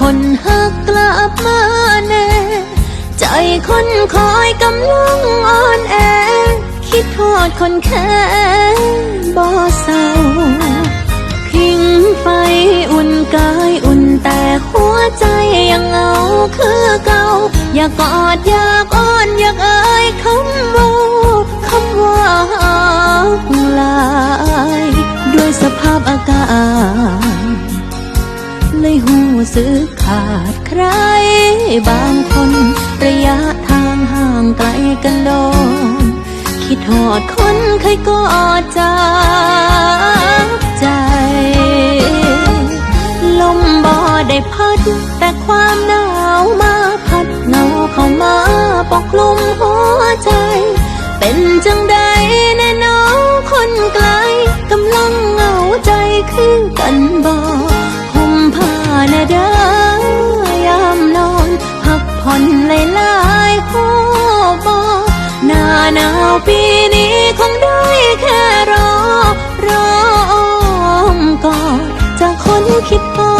คนหักกลับมาแน่ ใจคนคอยกำลังอ่อนแอ คิดทอดคนแค่บ่เศร้าพิงไฟอุ่นกายอุ่นแต่หัวใจยังเหงาคือเก่า อยากกอดอยากอ้อนอยากเอ่ยคำว่าคำว่าลาย ด้วยสภาพอากาศ เลยหูสึกขาดใคร บางคนระยะทางห่างไกลกันโดนคิดหอดคนเคยกอดจากใจ ลมบ่ได้พัดแต่ความหนาวาปีนี้คงได้แค่รอ รออ้อมกอดจากคนคิดพอ